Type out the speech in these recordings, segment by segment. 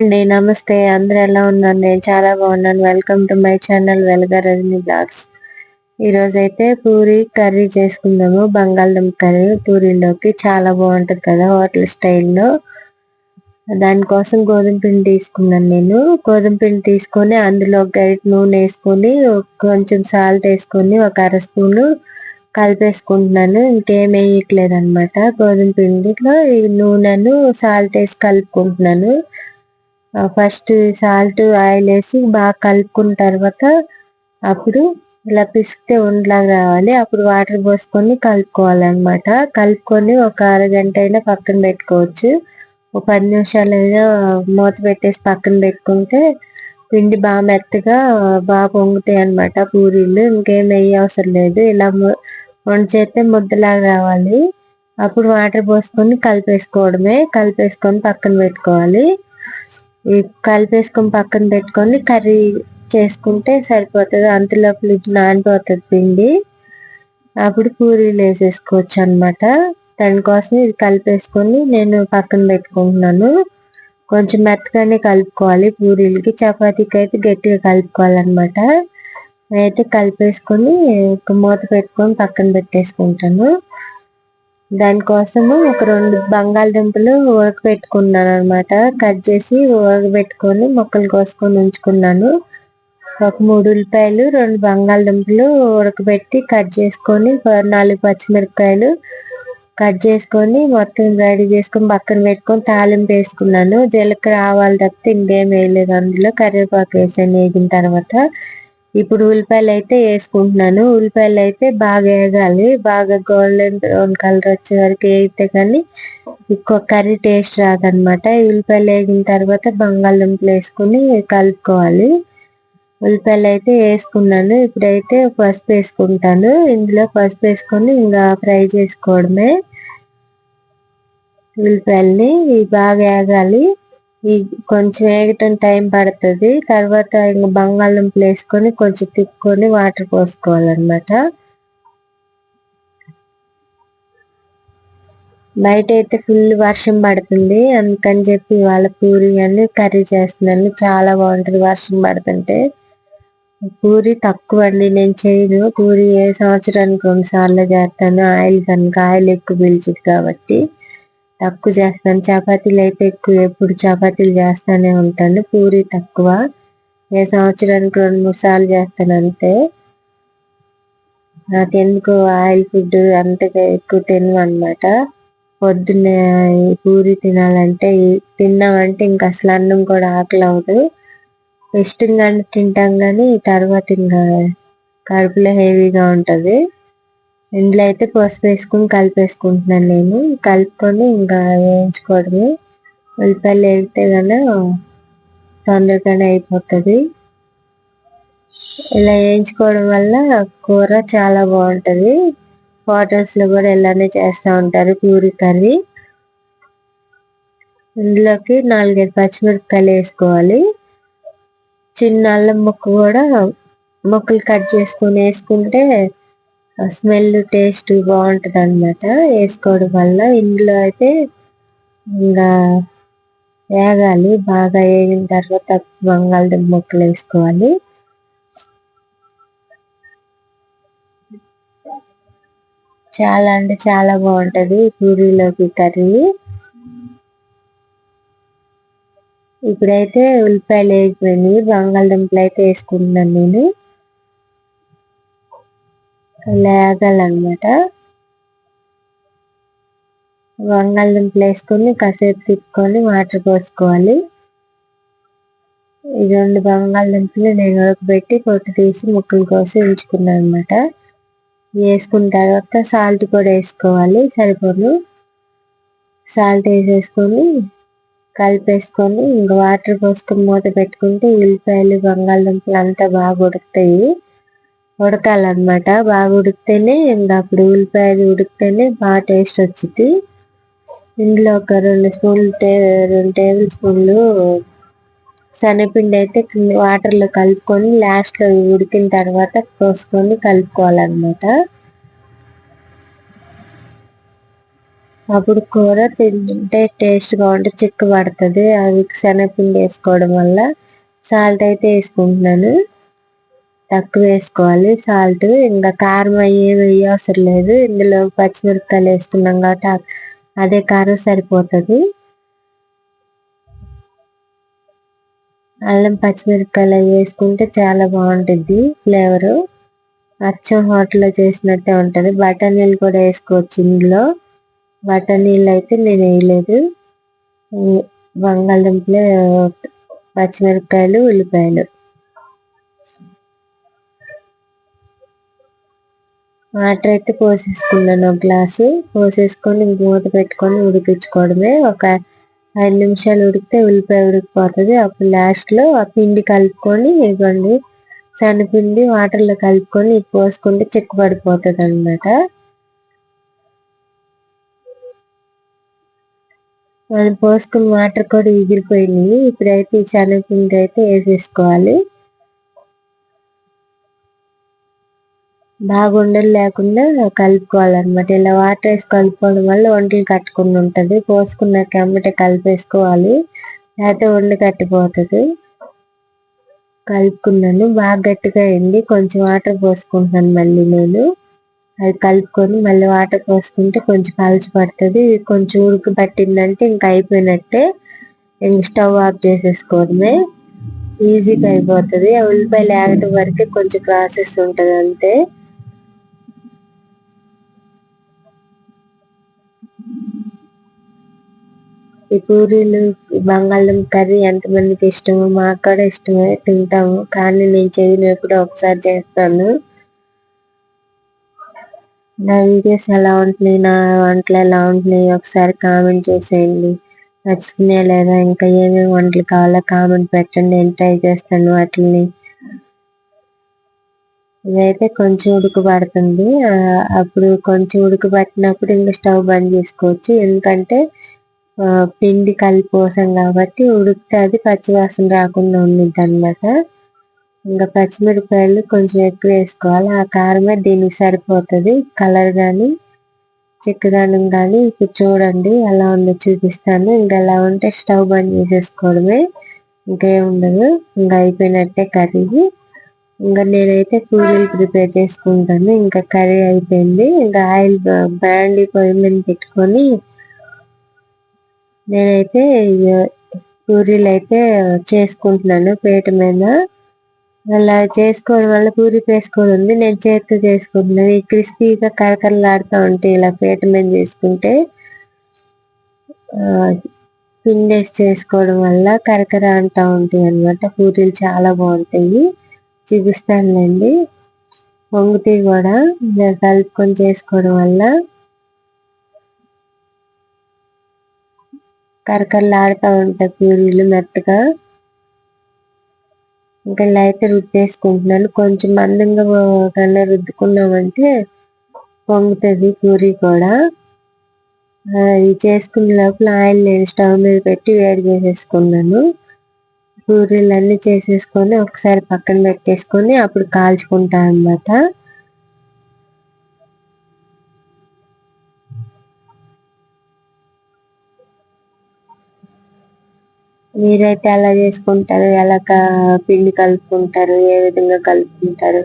అండి నమస్తే. అందరు ఎలా ఉన్నారు? నేను చాలా బాగున్నాను. Welcome to my channel Veluga Rajani blogs ఈరోజు అయితే పూరి కర్రీ చేసుకుందాము. బంగాళదుంప కర్రీ పూరీలోకి. చాలా బాగుంటుంది కదా హోటల్ స్టైల్లో. దానికోసం గోధుమ పిండి తీసుకున్నాను నేను. గోధుమ పిండి తీసుకొని అందులో గైట్ నూనె వేసుకొని కొంచెం సాల్ట్ వేసుకొని ఒక అర స్పూను కలిపేసుకుంటున్నాను. ఇంకేం వేయట్లేదు అనమాట గోధుమ పిండిలో ఈ నూనెను సాల్ట్ వేసి కలుపుకుంటున్నాను. ఫస్ట్ సాల్ట్ ఆయిల్ వేసి బాగా కలుపుకున్న తర్వాత అప్పుడు ఇలా పిసికితే ఉండలాగా రావాలి. అప్పుడు వాటర్ పోసుకొని కలుపుకోవాలన్నమాట. కలుపుకొని ఒక అరగంట అయినా పక్కన పెట్టుకోవచ్చు. ఒక పది నిమిషాలు అయినా మూత పెట్టేసి పక్కన పెట్టుకుంటే పిండి బాగా మెత్తగా బాగా పొంగుతాయి అనమాట పూరీలు. ఇంకేం వేయ అవసరం లేదు. ఇలా చేస్తే ముద్దలాగా రావాలి. అప్పుడు వాటర్ పోసుకొని కలిపేసుకోవడమే. కలిపేసుకొని పక్కన పెట్టుకోవాలి. కలిపేసుకొని పక్కన పెట్టుకొని కర్రీ చేసుకుంటే సరిపోతుంది. అంతలోపల నానిపోతుంది పిండి. అప్పుడు పూరీలు వేసేసుకోవచ్చు అనమాట దానికోసం ఇది కలిపేసుకొని నేను పక్కన పెట్టుకుంటున్నాను. కొంచెం మెత్తగానే కలుపుకోవాలి. పూరీలకి చపాతీకి అయితే గట్టిగా కలుపుకోవాలన్నమాట. అయితే కలిపేసుకొని ఒక మూత పెట్టుకొని పక్కన పెట్టేసుకుంటాను. దానికోసము ఒక రెండు బంగాళదుంపలు ఉడకబెట్టుకున్నాను అనమాట కట్ చేసి ఉడకబెట్టుకొని మొక్కలు కోసుకొని ఉంచుకున్నాను. ఒక మూడు ఉల్లిపాయలు రెండు బంగాళదుంపలు ఉడకబెట్టి కట్ చేసుకొని నాలుగు పచ్చిమిరపకాయలు కట్ చేసుకొని మొత్తం రెడీ చేసుకొని పక్కన పెట్టుకొని తాలింపు వేసుకున్నాను. జీలకర్ర ఆవాలు తప్పితే ఇంకేం వేయలేదు అందులో కరివేపాకు వేసాను వేగిన తర్వాత. ఇప్పుడు ఉల్లిపాయలు అయితే వేసుకుంటున్నాను. ఉల్లిపాయలు అయితే బాగా వేగాలి. బాగా గోల్డెన్ బ్రౌన్ కలర్ వచ్చే వరకు వేగితే కానీ ఎక్కువ కర్రీ టేస్ట్ రాదనమాట ఉల్లిపాయలు వేగిన తర్వాత బంగాళదుంపలు వేసుకుని కలుపుకోవాలి. ఉల్లిపాయలు అయితే వేసుకున్నాను. ఇప్పుడైతే పసుపు వేసుకుంటాను. ఇందులో పసుపు వేసుకొని ఇంకా ఫ్రై చేసుకోవడమే. ఉల్లిపాయలని బాగా వేగాలి. ఈ కొంచెం వేగటం టైం పడుతుంది. తర్వాత ఇంకా బంగాళదుంపలు వేసుకొని కొంచెం తిక్కుని వాటర్ పోసుకోవాలన్నమాట. బయట అయితే ఫుల్ వర్షం పడుతుంది. అందుకని చెప్పి వాళ్ళ పూరి అని కర్రీ చేస్తున్నాను. చాలా బాగుంటుంది వర్షం పడుతుంటే. పూరి తక్కువ అండి. నేను చేయను. పూరి ఏ సంవత్సరానికి రెండు సార్లు చేస్తాను. ఆయిల్ కనుక ఆయిల్ ఎక్కువ పీల్చుది కాబట్టి. తక్కువ చేస్తాను చపాతీలు అయితే ఎక్కువ ఎప్పుడు చపాతీలు చేస్తానే ఉంటాను. పూరి తక్కువ. ఏ సంవత్సరానికి రెండు మూడు సార్లు చేస్తాను అంతే. నాకెందుకు ఆయిల్ ఫుడ్ అంతగా ఎక్కువ తినవు అనమాట పొద్దున్నే పూరి తినాలంటే తిన్నామంటే ఇంకా అసలు అన్నం కూడా ఆకలి అవ్వదు ఇష్టంగా తింటాం కానీ తర్వాత ఇంకా కడుపులో హెవీగా ఉంటుంది. ఇందులో అయితే పసుపు వేసుకుని కలిపేసుకుంటున్నాను నేను. కలుపుకొని ఇంకా వేయించుకోవడమే. ఉల్లిపాయలు వేస్తే కనుక తొందరగానే అయిపోతుంది. ఇలా వేయించుకోవడం వల్ల కూర చాలా బాగుంటుంది. హోటల్స్లో కూడా ఇలానే చేస్తూ ఉంటారు పూరి కర్రీ. ఇందులోకి నాలుగైదు పచ్చిమిరపకాయలు వేసుకోవాలి. చిన్న అల్లం ముక్క కూడా ముక్కలు కట్ చేసుకుని వేసుకుంటే స్మెల్ టేస్ట్ బాగుంటుంది అనమాట వేసుకోవడం వల్ల ఇందులో అయితే ఇంకా వేగాలి బాగా వేగిన తర్వాత బంగాళదుంప ముక్కలు వేసుకోవాలి. చాలా అంటే చాలా బాగుంటుంది పూరీలోకి కర్రీ. ఇప్పుడైతే ఉల్లిపాయలు వేగిపోయినాయి. బంగాళదుంపలు అయితే వేసుకుంటున్నాను నేను. లేగాలన్నమాట బంగాళదుంపలు వేసుకొని కాసేపు తిప్పుకొని వాటర్ పోసుకోవాలి. ఈ రెండు బంగాళదుంపలు నేను ఉడకబెట్టి పొట్టు తీసి ముక్కలు కోసి ఉంచుకున్నాను అనమాట వేసుకున్న తర్వాత సాల్ట్ కూడా వేసుకోవాలి సరిపోను సాల్ట్ వేసేసుకొని కలిపేసుకొని ఇంకా వాటర్ పోసుకొని మూత పెట్టుకుంటే ఉల్లిపాయలు బంగాళదుంపలు అంతా బాగా ఉడుకుతాయి. ఉడకాలన్నమాట. బాగా ఉడికితేనే ఇంకా అప్పుడు ఉల్లిపాయలు ఉడికితేనే బాగా టేస్ట్ వచ్చింది ఇందులో ఒక రెండు స్పూన్లు టే రెండు టేబుల్ స్పూన్లు శనగపిండి అయితే వాటర్లో కలుపుకొని లాస్ట్లో ఉడికిన తర్వాత పోసుకొని కలుపుకోవాలన్నమాట. అప్పుడు కూర తింటే టేస్ట్గా ఉంటే చిక్కు పడుతుంది అది శనగపిండి వేసుకోవడం వల్ల సాల్ట్ అయితే వేసుకుంటున్నాను. తక్కువ వేసుకోవాలి సాల్ట్ ఇంకా కారం అయ్యే వేయ అవసరం లేదు. ఇందులో పచ్చిమిరపకాయలు వేసుకున్నాం కాబట్టి అదే కారం సరిపోతుంది. అల్లం పచ్చిమిరపకాయలు వేసుకుంటే చాలా బాగుంటుంది ఫ్లేవరు. అచ్చం హోటల్లో చేసినట్టే ఉంటుంది. బఠానీలు కూడా వేసుకోవచ్చు ఇందులో. బఠానీలు అయితే నేను వేయలేదు. బంగాళదుంపలు పచ్చిమిరపకాయలు ఉల్లిపాయలు. వాటర్ అయితే పోసేసుకున్నాను ఒక గ్లాసు. పోసేసుకొని మూత పెట్టుకొని ఉడికించుకోవడమే. ఒక ఐదు నిమిషాలు ఉడికితే ఉల్లిపాయ ఉడికిపోతుంది. అప్పుడు లాస్ట్లో ఆ పిండి కలుపుకొని ఇవ్వండి. సన్నపిండి వాటర్లో కలుపుకొని పోసుకుంటే చిక్కు పడిపోతుంది అనమాట మనం పోసుకున్న వాటర్ కూడా ఎగిరిపోయినాయి ఇప్పుడైతే ఈ శనగపిండి అయితే వేసేసుకోవాలి. బాగా ఉండలు లేకుండా కలుపుకోవాలన్నమాట. ఇలా వాటర్ వేసి కలుపుకోవడం వల్ల వంటలు కట్టుకుని ఉంటుంది. పోసుకున్నాక అమ్మటే కలిపేసుకోవాలి. లేకపోతే వండి కట్టిపోతుంది. కలుపుకున్నాను. బాగా గట్టిగా అయింది. కొంచెం వాటర్ పోసుకుంటున్నాను మళ్ళీ నేను. అది కలుపుకొని మళ్ళీ వాటర్ పోసుకుంటే కొంచెం పలచి పడుతుంది. కొంచెం ఉడికి పట్టిందంటే ఇంకా అయిపోయినట్టే ఇంక స్టవ్ ఆఫ్ చేసేసుకోవడమే. ఈజీగా అయిపోతుంది. ఆ ఉల్లిపాయలు ఏగటం వరకే కొంచెం ప్రాసెస్ ఉంటుంది అంతే. ఈ పూరీలు బంగాళదుంప కర్రీ ఎంతమందికి ఇష్టమో మాకు కూడా ఇష్టమే తింటాము. కానీ నేను చదివినప్పుడు ఒకసారి చేస్తాను. నా వీడియోస్ ఎలా ఉంటున్నాయి నా వంటలు ఎలా ఉంటున్నాయి ఒకసారి కామెంట్ చేసేయండి. నచ్చుతున్నాయా లేదా ఇంకా ఏమేమి వంటలు కావాలో కామెంట్ పెట్టండి నేను ట్రై చేస్తాను వాటిని ఇదైతే కొంచెం ఉడకబడుతుంది. అప్పుడు కొంచెం ఉడకబట్టినప్పుడు ఇంకా స్టవ్ బంద్ చేసుకోవచ్చు. ఎందుకంటే పిండి కలిపోసాం కాబట్టి ఉడికితే అది పచ్చివాసన రాకుండా ఉండిద్ది అనమాట ఇంకా పచ్చిమిరపకాయలు కొంచెం ఎక్కువ వేసుకోవాలి. ఆ కారమే దీనికి సరిపోతుంది. కలర్ కానీ చిక్కదనం కానీ ఇప్పుడు చూడండి ఎలా ఉందో చూపిస్తాను. ఇంకా ఎలా ఉంటే స్టవ్ బంద్ చేసేసుకోవడమే ఇంకేముండదు ఇంకా అయిపోయినట్టే కర్రీ. ఇంకా నేనైతే పూరీలు ప్రిపేర్ చేసుకుంటాను. ఇంకా కర్రీ అయిపోయింది. ఇంకా ఆయిల్ బ్రాండీ పొయ్యి మీద పెట్టుకొని నేనైతే పూరీలు అయితే చేసుకుంటున్నాను పేట మీద. అలా చేసుకోవడం వల్ల పూరి పేసుకోవడం ఉంది. నేను చేతితో చేసుకుంటున్నాను. ఈ క్రిస్పీగా కరకరలాడుతూ ఉంటే ఇలా పేట మీద చేసుకుంటే పిండేసి చేసుకోవడం వల్ల కరకర అంటూ ఉంటాయి అనమాట పూరీలు చాలా బాగుంటాయి. చూపిస్తానులేండి. పొంగుతాయి కూడా కలుపుకొని చేసుకోవడం వల్ల కరకరలాడుతూ ఉంటాయి పూరీలు మెత్తగా. ఇంకా ఇలా అయితే రుద్దేసుకుంటున్నాను. కొంచెం మందంగా కన్నా రుద్దుకున్నామంటే పొంగుతుంది పూరి కూడా. ఇది చేసుకున్న లోపల ఆయిల్ నేను స్టవ్ మీద పెట్టి వేడి చేసేసుకున్నాను. పూరీలు అన్నీ చేసేసుకొని ఒకసారి పక్కన పెట్టేసుకొని అప్పుడు కాల్చుకుంటా అన్నమాట. మీరైతే ఎలా చేసుకుంటారు ఎలా పిండి కలుపుకుంటారు ఏ విధంగా కలుపుకుంటారు?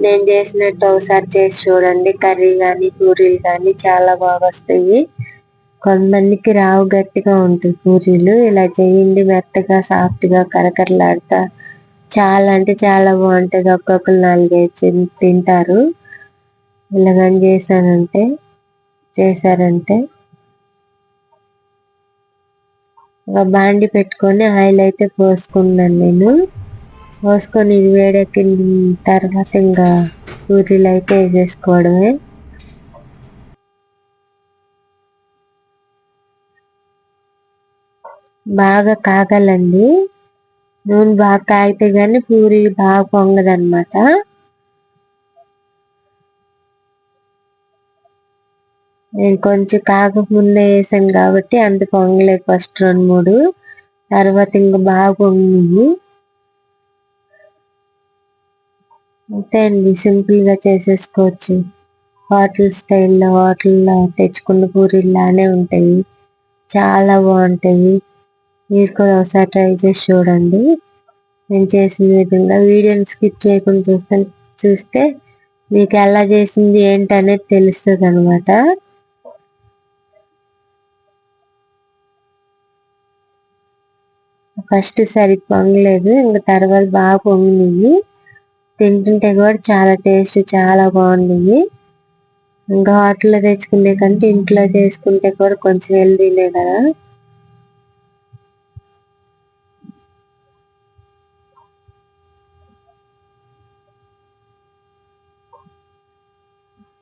నేను చేసినట్టు ఒకసారి చేసి చూడండి. కర్రీ కానీ పూరీలు కానీ చాలా బాగా వస్తాయి. కొంతమందికి రావు గట్టిగా ఉంటాయి పూరీలు. ఇలా చేయండి మెత్తగా సాఫ్ట్గా చాలా అంటే చాలా బాగుంటుంది. ఒక్కొక్కరు నాలుగైదు తింటారు. ఇలా కానీ చేశానంటే చేశారంటే. బాండి పెట్టుకొని ఆయిల్ అయితే పోసుకున్నాను నేను. పోసుకొని ఇది వేడెక్కిన తర్వాత ఇంకా పూరీలు అయితే వేసేసుకోవడమే. బాగా కాగాలండి. నూనె బాగా కాగితే కానీ పూరి బాగా పొంగదనమాట నేను కొంచెం కాకముందే వేసాను కాబట్టి అంత పొంగలేదు ఫస్ట్ రెండు మూడు. తర్వాత ఇంకా బాగా పొంగినాయి అంతే అండి సింపుల్గా చేసేసుకోవచ్చు. హోటల్ స్టైల్లో హోటల్లో తెచ్చుకున్న పూరీలానే ఉంటాయి. చాలా బాగుంటాయి. మీరు కూడా ఒకసారి ట్రై చేసి చూడండి. నేను చేసిన విధంగా వీడియోని స్కిప్ చేయకుండా చూస్తే చూస్తే మీకు ఎలా చేసింది ఏంటనేది తెలుస్తుంది అనమాట ఫస్ట్ సరి పొంగలేదు ఇంకా తర్వాత బాగా పొంగినాయి. తింటుంటే కూడా చాలా టేస్ట్ చాలా బాగుంది ఇంకా హోటల్లో తెచ్చుకునే కంటే ఇంట్లో చేసుకుంటే కూడా కొంచెం హెల్దీనే కదా.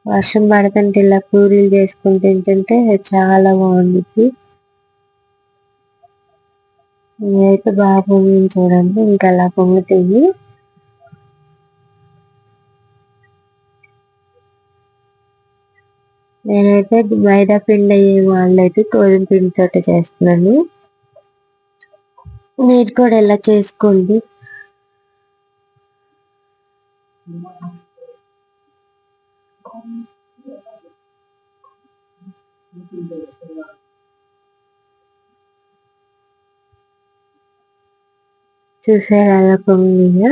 వర్షం పడుతుంటే ఇలా పూరీలు చేసుకుని తింటుంటే చాలా బాగుంది ఇదైతే బాగా పొంగింది చూడండి ఇంకా అలా పొంగుతాయి నేనైతే మైదా పిండి అయ్యే వాళ్ళైతే గోధుమ పిండితో చేస్తున్నాను. మీరు కూడా ఎలా చేసుకోండి. చూసారా అలా పొంగిగా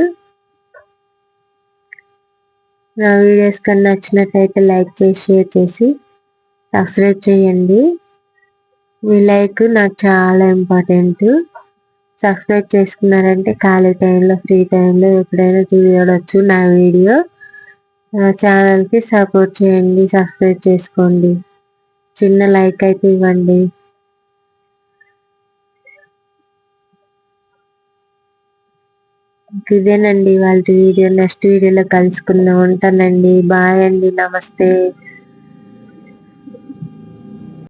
నా వీడియోస్ కన్నా నచ్చినట్లయితే లైక్ చేసి షేర్ చేసి సబ్స్క్రైబ్ చేయండి. మీ లైక్ నాకు చాలా ఇంపార్టెంట్. సబ్స్క్రైబ్ చేసుకున్నారంటే ఖాళీ టైంలో ఫ్రీ టైంలో ఎప్పుడైనా చూడవచ్చు నా వీడియో. నా ఛానల్కి సపోర్ట్ చేయండి సబ్స్క్రైబ్ చేసుకోండి. చిన్న లైక్ అయితే ఇవ్వండి. ఇదేనండి వాళ్ళ వీడియో. నెక్స్ట్ వీడియోలో కలుసుకుందాం. ఉంటానండి. బాయ్ అండి. నమస్తే.